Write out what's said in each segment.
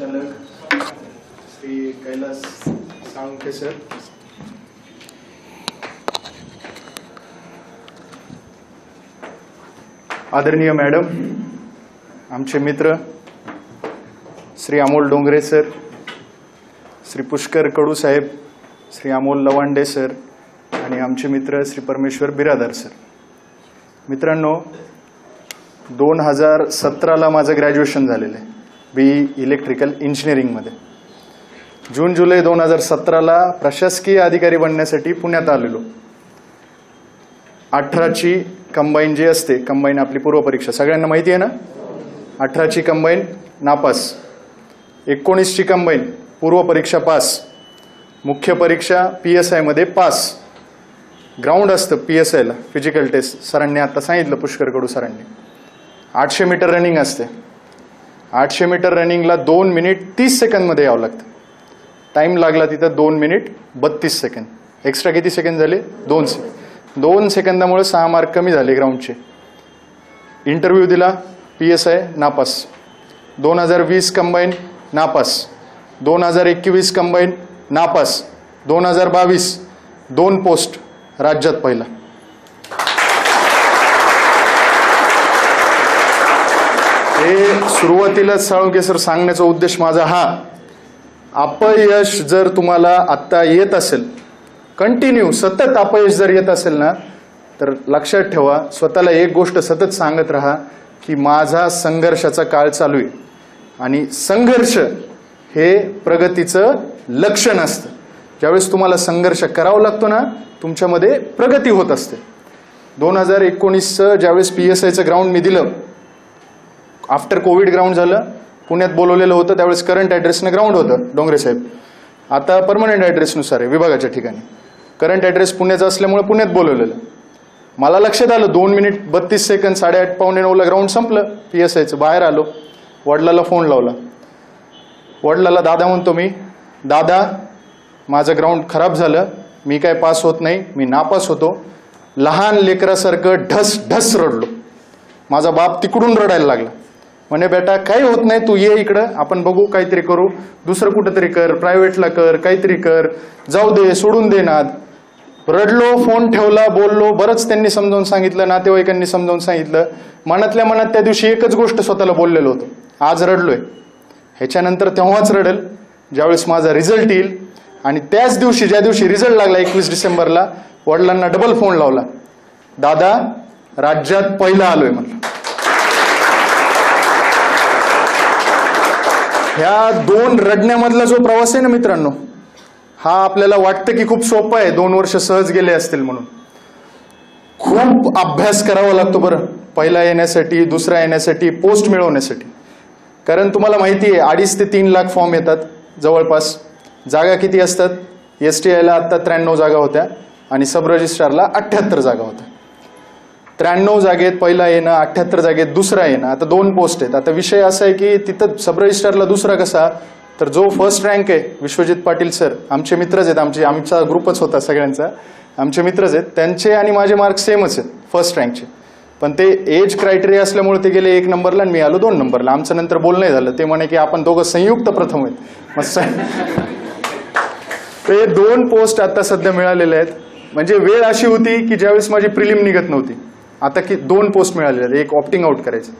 संचालक श्री कैलास सांगके सर। आदरणीय मॅडम आमचे मित्र श्री अमोल डोंगरे सर श्री पुष्कर कडू साहेब श्री अमोल लवांडे सर आणि आमचे मित्र श्री परमेश्वर बिरादार सर। मित्रांनो दोन हजार सतराला माझं ग्रॅज्युएशन झालेलं आहे. बी इलेक्ट्रिकल इंजिनिअरिंगमध्ये. जून जुलै दोन हजार सतराला प्रशासकीय अधिकारी बनण्यासाठी पुण्यात आलेलो. अठराची कंबाईन जी असते कंबाईन आपली पूर्वपरीक्षा सगळ्यांना माहिती आहे ना? अठराची कंबाईन नापास. एकोणीसची कंबाईन पूर्वपरीक्षा पास. मुख्य परीक्षा पी एस आयमध्ये पास. ग्राउंड असतं पी एस आयला फिजिकल टेस्ट सरांनी आता सांगितलं पुष्कर कडू सरांनी. आठशे मीटर रनिंग असते. आठशे मीटर रनिंगला दोन मिनिट तीस सेकंदमध्ये यावं लागतं. टाईम लागला तिथं दोन मिनिट बत्तीस सेकंद. एक्स्ट्रा किती सेकंद झाले? दोन सेकंद दोन सेकंदामुळे सहा मार्क कमी झाले ग्राउंडचे इंटरव्ह्यू दिला पी एस आय नापास. दोन हजार वीस कंबाईन नापास. दोन हजार एकवीस कंबाईन नापास. दोन हजार बावीस दोन पोस्ट राज्यात पहिला. हे सुरुवातीलाच साळुंके सर सांगण्याचा उद्देश माझा हा अपयश जर तुम्हाला आत्ता येत असेल कंटिन्यू सतत अपयश जर येत असेल ना तर लक्षात ठेवा स्वतःला एक गोष्ट सतत सांगत राहा की माझा संघर्षाचा काळ चालू आहे. आणि संघर्ष हे प्रगतीचं लक्षण असतं. ज्यावेळेस तुम्हाला संघर्ष करावा लागतो ना तुमच्यामध्ये प्रगती होत असते. दोन हजार एकोणीसचं ज्यावेळेस पी एस आयचं ग्राउंड मी दिलं आफ्टर कोविड ग्राउंड झालं पुण्यात बोलवलेलं होतं त्यावेळेस करंट ॲड्रेसनं ग्राउंड होतं डोंगरे साहेब. आता परमनंट ॲड्रेसनुसार आहे विभागाच्या ठिकाणी. करंट ॲड्रेस पुण्याचा असल्यामुळे पुण्यात बोलवलेलं. मला लक्षात आलं दोन मिनिट बत्तीस सेकंद साडेआठ पावणे नऊला ग्राउंड संपलं. पी एस आयचं बाहेर आलो. वडिलाला फोन लावला. वडिलाला दादा म्हणतो मी दादा माझं ग्राउंड खराब झालं. मी काय पास होत नाही. मी नापास होतो. लहान लेकरासारखं ढस ढस रडलो. माझा बाप तिकडून रडायला लागला. म्हणे बेटा काही होत नाही तू ये इकडं. आपण बघू काहीतरी करू. दुसरं कुठंतरी कर प्रायव्हेटला कर काहीतरी कर. जाऊ दे सोडून दे नाद. रडलो फोन ठेवला बोललो बरंच त्यांनी समजावून सांगितलं नातेवाईकांनी समजावून सांगितलं. मनातल्या मनात त्या दिवशी एकच गोष्ट स्वतःला बोललेलो होतो. आज रडलोय. ह्याच्यानंतर तेव्हाच रडेल ज्यावेळेस माझा रिझल्ट येईल. आणि त्याच दिवशी ज्या दिवशी रिझल्ट लागला एकवीस डिसेंबरला वडिलांना डबल फोन लावला. दादा राज्यात पहिला आलोय म्हणलं. ह्या दोन रडण्यामधला जो प्रवास आहे ना मित्रांनो हा आपल्याला वाटतं की खूप सोपा आहे. दोन वर्ष सहज गेले असतील म्हणून. खूप अभ्यास करावा लागतो बरं पहिला येण्यासाठी दुसरा येण्यासाठी पोस्ट मिळवण्यासाठी. कारण तुम्हाला माहिती आहे अडीच ते तीन लाख फॉर्म येतात जवळपास. जागा किती असतात? एस टी आयला आत्ता त्र्याण्णव जागा होत्या आणि सब रजिस्ट्रारला अठ्ठ्याहत्तर जागा होत्या. त्र्याण्णव जागेत पहिला येणं अठ्ठ्याहत्तर जागेत दुसरा येणं. आता दोन पोस्ट आहेत. आता विषय असा आहे की तिथं सब दुसरा कसा? तर जो फर्स्ट रँक आहे विश्वजित पाटील सर आमचे मित्रच आहेत. आमचे आमचा ग्रुपच होता सगळ्यांचा. आमचे मित्रच आहेत. त्यांचे आणि माझे मार्क सेमच आहेत फर्स्ट रँकचे पण ते एज क्रायटेरिया असल्यामुळे ते गेले एक नंबरला आणि मी आलो दोन नंबरला आमचं नंतर बोलणं झालं. ते म्हणे की आपण दोघं संयुक्त प्रथम आहेत. मस्त ते दोन पोस्ट आता सध्या मिळालेले आहेत. म्हणजे वेळ अशी होती की ज्यावेळेस माझी प्रिलिम निघत नव्हती. आता की दोन पोस्ट मिळालेले आहेत. एक ऑप्टिंग आउट करायचं.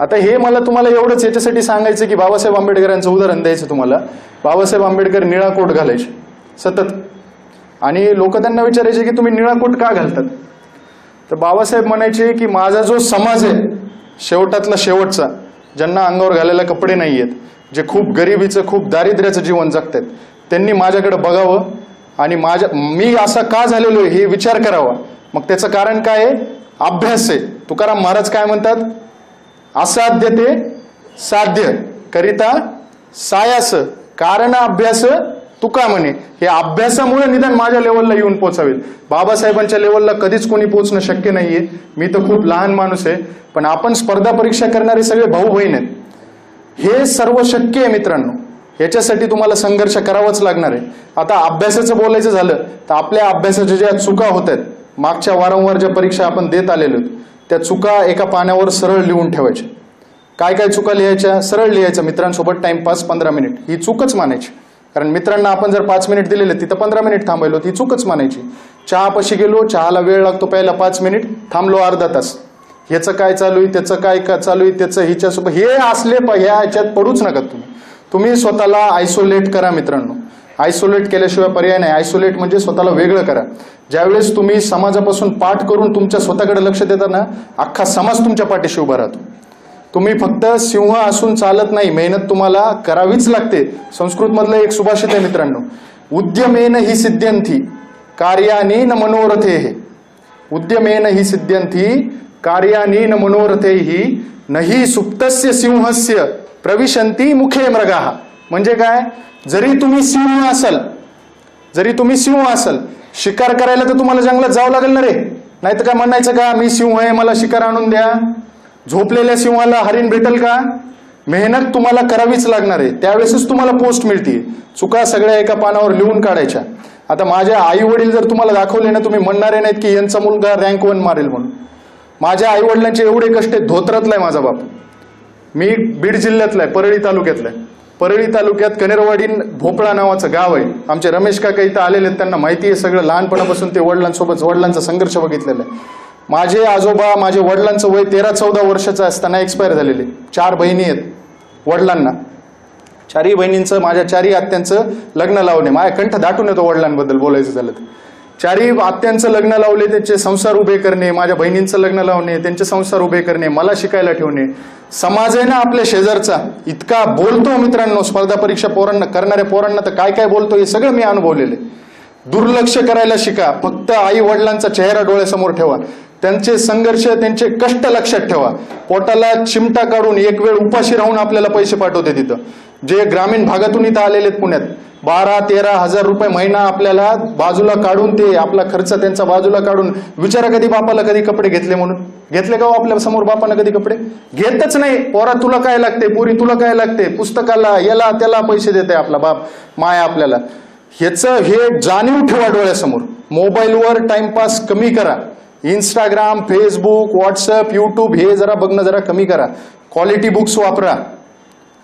आता हे मला तुम्हाला एवढंच याच्यासाठी सांगायचं की बाबासाहेब आंबेडकरांचं उदाहरण द्यायचं तुम्हाला. बाबासाहेब आंबेडकर निळा कोट घालायचे. सतत. आणि लोक त्यांना विचारायचे की तुम्ही निळा कोट का घालतात? तर बाबासाहेब म्हणायचे की माझा जो समाज आहे शेवटातला शेवटचा ज्यांना अंगावर घालायला कपडे नाही आहेत जे खूप गरिबीचं खूप दारिद्र्याचं जीवन जगतात त्यांनी माझ्याकडे बघावं आणि माझ्या मी असा का झालेलो आहे हे विचार करावा. मग त्याचं कारण काय आहे? अभ्यास आहे. तुकाराम महाराज काय म्हणतात? असाध्य ते साध्य करिता सायास कारण अभ्यास तुका म्हणे. हे अभ्यासामुळे निदान माझ्या लेवलला येऊन पोचावेल बाबासाहेबांच्या लेवलला कधीच कोणी पोचणं शक्य नाहीये. मी तर खूप लहान माणूस आहे. पण आपण स्पर्धा परीक्षा करणारे सगळे भाऊ बहीण आहेत. हे सर्व शक्य आहे मित्रांनो. याच्यासाठी तुम्हाला संघर्ष करावाच लागणार आहे. आता अभ्यासाचं बोलायचं झालं तर आपल्या अभ्यासाच्या ज्या चुका होत आहेत मागच्या वारंवार ज्या परीक्षा आपण देत आलेलो त्या चुका एका पाण्यावर सरळ लिहून ठेवायच्या. काय काय चुका लिहायच्या? सरळ लिहायचं मित्रांसोबत टाइमपास पंधरा मिनिट ही चूकच मानायची. कारण मित्रांना आपण जर पाच मिनिट दिलेले तिथं पंधरा मिनिट थांबायलो ती चूकच मानायची. चहापाशी गेलो चहाला वेळ लागतो पहिला पाच मिनिट थांबलो अर्धा तास. ह्याचं काय चालू आहे त्याचं काय का चालू आहे त्याचं हिच्यासोबत हे असले प- ह्या ह्याच्यात पडूच नका तुम्ही. तुम्ही स्वतःला आयसोलेट करा मित्रांनो. आयसोलेट केल्याशिवाय पर्याय नाही. आयसोलेट म्हणजे स्वतःला वेगळं करा. ज्यावेळेस तुम्ही समाजापासून पाठ करून तुमच्या स्वतःकडे लक्ष देता ना अख्खा समाज तुमच्या पाठीशी उभा राहतो. तुम्ही फक्त सिंह असून चालत नाही. मेहनत तुम्हाला करावीच लागते. संस्कृतमधलं एक सुभाषित आहे मित्रांनो उद्यमेन ही सिद्ध्यंथी कार्याने न मनोरथे हे. उद्यमेन ही सिद्ध्यंथी कार्याने न मनोरथे ही नही सुप्तस्य सिंहस्य प्रविशंती मुखे मृगाः. म्हणजे काय? जरी तुम्ही सिंह असाल जरी तुम्ही सिंह असाल शिकार करायला तर तुम्हाला जंगलात जावं लागेल ना रे. नाही तर काय म्हणायचं का मी सिंह आहे मला शिकार आणून द्या. झोपलेल्या सिंहाला हरिण भेटेल का? मेहनत तुम्हाला करावीच लागणार आहे. त्यावेळेसच तुम्हाला पोस्ट मिळते चुका सगळ्या एका पानावर लिहून काढायच्या. आता माझ्या आई वडील जर तुम्हाला दाखवले ना तुम्ही म्हणणारे नाहीत की यांचा मुलगा रँक वन मारेल म्हणून. माझ्या आई वडिलांचे एवढे कष्ट आहेत, धोत्रातला आहे माझा बाप. मी बीड जिल्ह्यातला आहे परळी तालुक्यातला आहे. परळी तालुक्यात कनेरवाडी भोपळा नावाचं गाव आहे. आमचे रमेश काका इथं आलेले आहेत त्यांना माहिती आहे सगळं. लहानपणापासून ते वडिलांसोबत वडिलांचा संघर्ष बघितलेला आहे. माझे आजोबा माझे वडिलांचं वय तेरा चौदा वर्षाचं असताना एक्सपायर झालेले. चार बहिणी आहेत वडिलांना. चारही बहिणींचं माझ्या चारही आत्यांचं लग्न लावणे. माझ्या कंठ दाटून येतो वडिलांबद्दल बोलायचं झालं तर. चारही आत्यांचं लग्न लावले त्यांचे संसार उभे करणे माझ्या बहिणींचं लग्न लावणे त्यांचे संसार उभे करणे मला शिकायला ठेवणे. समाज आहे ना आपल्या शेजारचा. इतका बोलतो मित्रांनो स्पर्धा परीक्षा पोरांना करणाऱ्या पोरांना तर काय काय बोलतो हे सगळं मी अनुभवलेले दुर्लक्ष करायला शिका. फक्त आई वडिलांचा चेहरा डोळ्यासमोर ठेवा. त्यांचे संघर्ष त्यांचे कष्ट लक्षात ठेवा. पोटाला चिमटा काढून एक वेळ उपाशी राहून आपल्याला पैसे पाठवते तिथं. जे ग्रामीण भागातून इथं आलेले आहेत पुण्यात बारा तेरा हजार रुपये महिना आपल्याला बाजूला काढून ते आपला खर्च त्यांचा बाजूला काढून विचारा कधी बापाला कधी कपडे घेतले म्हणून. घेतले का हो आपल्यासमोर बापानं कधी कपडे? घेतच नाही. पोरा तुला काय लागते? पुरी तुला काय लागते? पुस्तकाला याला त्याला पैसे देते आपला बाप. माया आपल्याला. ह्याचं हे जाणीव ठेवा डोळ्यासमोर. मोबाईलवर टाइमपास कमी करा. इंस्टाग्राम फेसबुक व्हॉट्सअप युट्यूब हे जरा बघणं जरा कमी करा. क्वालिटी बुक्स वापरा.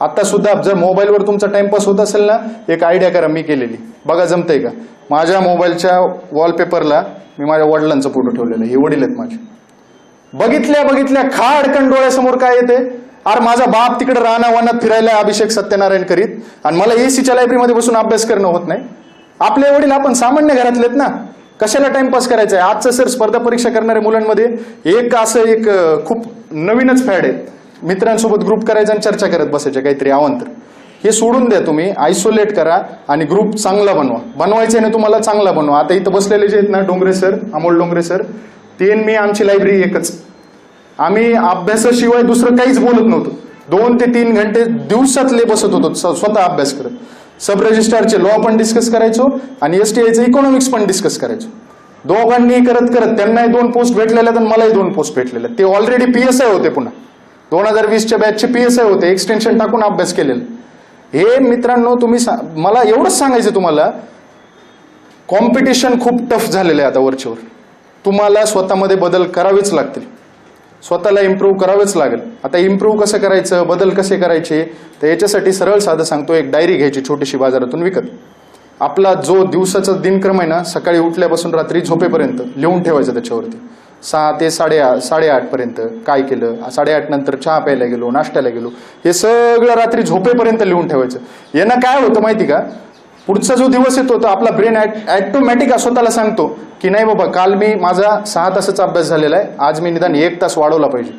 आता सुद्धा जर मोबाईलवर तुमचा टाइमपास होत असेल ना एक आयडिया करा मी केलेली. बघा जमतंय का? माझ्या मोबाईलच्या वॉलपेपरला मी माझ्या वडिलांचा फोटो ठेवलेला हे वडील आहेत माझे. बघितल्या बघितल्या खाडकन डोळ्यासमोर काय येते? अरे माझा बाप तिकडे रानावानात वनात फिरायला अभिषेक सत्यनारायण करीत. आणि मला एसीच्या लायब्ररीमध्ये बसून अभ्यास करणं होत नाही. आपले वडील आपण सामान्य घरातलेत ना. कशाला टाइमपास करायचा आहे आजचं सर स्पर्धा परीक्षा करणाऱ्या मुलांमध्ये एक असं एक खूप नवीनच फॅड आहे. मित्रांसोबत ग्रुप करायचा आणि चर्चा करत बसायच्या काहीतरी अवांतर हे सोडून द्या तुम्ही आयसोलेट करा आणि ग्रुप चांगला बनवा. बनवायचं ना तुम्हाला चांगला बनवा. आता इथं बसलेले जे आहेत ना डोंगरे सर अमोल डोंगरे सर ते मी आमची लायब्ररी एकच. आम्ही अभ्यासाशिवाय दुसरं काहीच बोलत नव्हतो. दोन ते तीन घंटे दिवसातले बसत होतो स- स्वतः अभ्यास करत. सब रजिस्ट्रारचे लॉ पण डिस्कस करायचो आणि एस टी आयचं इकॉनॉमिक्स पण डिस्कस करायचो. दोघांनी करत करत त्यांनाही दोन पोस्ट भेटलेल्या आहेत आणि मलाही दोन पोस्ट भेटलेल्या आहेत. ते ऑलरेडी पी एस आय होते पुन्हा. दोन हजार वीसच्या बॅचचे पी एस आय होते एक्सटेन्शन टाकून अभ्यास केलेला. हे मित्रांनो तुम्ही सा- मला एवढंच सांगायचं तुम्हाला कॉम्पिटिशन खूप टफ झालेलं आहे आता वरच्यावर तुम्हाला स्वतःमध्ये बदल करावेच लागतील. स्वतःला इम्प्रूव्ह करावेच लागेल. आता इम्प्रूव्ह कसं करायचं बदल कसे करायचे तर याच्यासाठी सरळ साधं सांगतो एक डायरी घ्यायची छोटीशी बाजारातून विकत. आपला जो दिवसाचा दिनक्रम आहे ना सकाळी उठल्यापासून रात्री झोपेपर्यंत लिहून ठेवायचं त्याच्यावरती. सहा ते साडेआठ साडेआठपर्यंत काय केलं? साडेआठ नंतर चहा प्यायला गेलो नाश्त्याला गेलो. हे सगळं रात्री झोपेपर्यंत लिहून ठेवायचं. यांना काय होतं माहिती का? पुढचा जो दिवस येतो तो आपला ब्रेन ॲटोमॅटिक स्वतःला सांगतो की नाही बाबा काल मी माझा सहा तासाचा अभ्यास झालेला आहे. आज मी निदान एक तास वाढवला पाहिजे.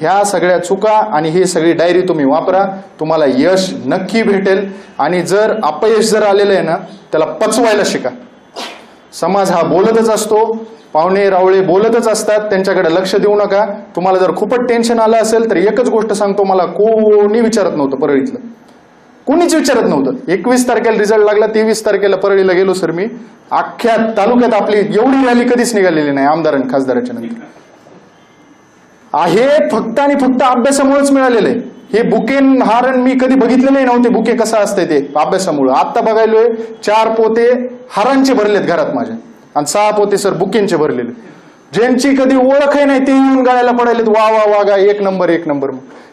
ह्या सगळ्या चुका आणि ही सगळी डायरी तुम्ही वापरा. तुम्हाला यश नक्की भेटेल. आणि जर अपयश जर आलेलं आहे ना त्याला पचवायला शिका. समाज हा बोलतच असतो. पाहुणे रावळे बोलतच असतात त्यांच्याकडे लक्ष देऊ नका. तुम्हाला जर खूपच टेन्शन आलं असेल तर एकच गोष्ट सांगतो मला कोणी विचारत नव्हतं परळीतलं. कोणीच विचारत नव्हतं. एकवीस तारखेला रिझल्ट लागला तेवीस तारखेला परळीला गेलो सर मी. अख्ख्या तालुक्यात आपली एवढी रॅली कधीच निघालेली नाही आमदार आणि खासदाराच्या नंतर. आहे फक्त आणि फक्त अभ्यासामुळेच मिळालेलं आहे. हे बुकेन हारण मी कधी बघितलेले नव्हते बुके कसं असतंय ते अभ्यासामुळे. आता बघायलोय चार पोते हारांचे भरलेत घरात माझ्या. आणि सहा पोते सर बुकेंचे भरलेले. ज्यांची कधी ओळखही नाही ते येऊन गाळ्याला पडायलेत वा वा वा गा एक नंबर एक नंबर.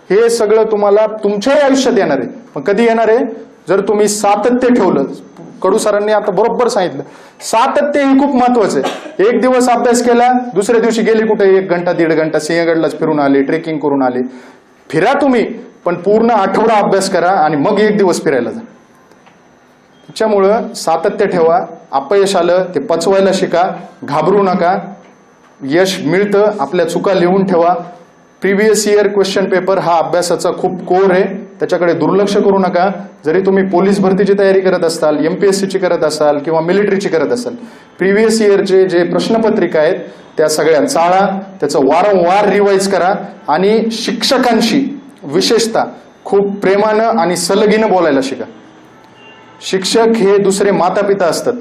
हे सगळं तुम्हाला तुमच्याही आयुष्यात येणार आहे. मग कधी येणार आहे? जर तुम्ही सातत्य ठेवलं कडू सरांनी आता बरोबर सांगितलं सातत्य हे खूप महत्वाचं आहे. एक दिवस अभ्यास केला दुसऱ्या दिवशी गेली कुठे? एक घंटा दीड घंटा सिंहगडलाच फिरून आले ट्रेकिंग करून आले. फिरा तुम्ही पण पूर्ण आठवडा अभ्यास करा आणि मग एक दिवस फिरायला जा. त्याच्यामुळं सातत्य ठेवा. अपयश आलं ते पचवायला शिका. घाबरू नका. यश मिळतं आपल्या चुका लिहून ठेवा. प्रिव्हियस इयर क्वेश्चन पेपर हा अभ्यासाचा खूप कोर आहे. त्याच्याकडे दुर्लक्ष करू नका. जरी तुम्ही पोलीस भरतीची तयारी करत असाल एमपीएससीची करत असाल किंवा मिलिटरीची करत असाल प्रिव्हियस इयरचे जे प्रश्नपत्रिका आहेत त्या सगळ्या चाळा. त्याचं वारंवार रिवाईज करा. आणि शिक्षकांशी विशेषतः खूप प्रेमानं आणि सलगीनं बोलायला शिका. शिक्षक हे दुसरे माता पिता असतात.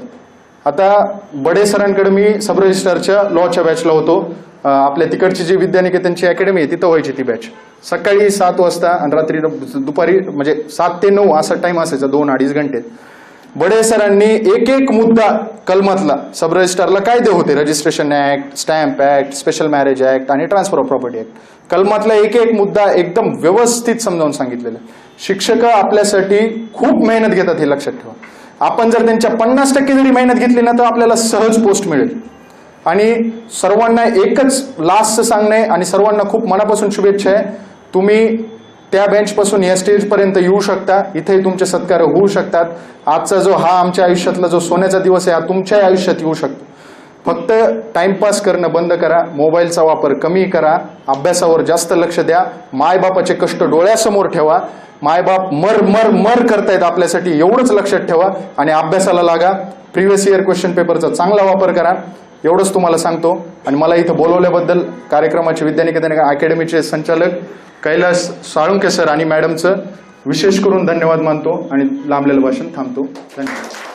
आता बडे सरांकडे मी सब रजिस्ट्रारच्या लॉच्या बॅचला होतो. आपल्या तिकडची जी विद्यानिकेतनची अकॅडमी आहे तिथं व्हायची ती बॅच सकाळी सात वाजता आणि रात्री दुपारी म्हणजे सात ते नऊ असा टाइम असायचा दोन अडीच घंटे. बडे सरांनी एक एक मुद्दा कलमातला सब रजिस्ट्रारला कायदे होते? Registration act stamp act special marriage act आणि ट्रान्सफर ऑफ प्रॉपर्टी ऍक्ट कलमातला एक एक मुद्दा एकदम व्यवस्थित समजावून सांगितलेला आहे. शिक्षक आपल्यासाठी खूप मेहनत घेतात हे लक्षात ठेवा. आपण जर त्यांच्या पन्नास टक्के जरी मेहनत घेतली ना तर आपल्याला सहज पोस्ट मिळेल. आणि सर्वांना एकच लास्ट सांगणे आणि सर्वांना खूप मनापासून शुभेच्छा आहे. तुम्ही त्या बेंचपासून या स्टेजपर्यंत येऊ शकता. इथेही तुमचे सत्कार होऊ शकतात. आजचा जो हा आमच्या आयुष्यातला जो सोन्याचा दिवस आहे हा तुमच्याही आयुष्यात येऊ शकतो. फक्त टाइमपास करणं बंद करा. मोबाईलचा वापर कमी करा. अभ्यासावर जास्त लक्ष द्या. मायबापाचे कष्ट डोळ्यासमोर ठेवा. मायबाप मर मर मर करतायत आपल्यासाठी एवढंच लक्षात ठेवा आणि अभ्यासाला लागा. प्रिव्हियस इयर क्वेश्चन पेपरचा चांगला वापर करा. एवढंच तुम्हाला सांगतो. आणि मला इथं बोलवल्याबद्दल कार्यक्रमाचे विद्यानिकेतन अकॅडमीचे संचालक कैलास साळुंके सर आणि मॅडमचं विशेष करून धन्यवाद मानतो आणि लांबलेलं भाषण थांबतो. धन्यवाद.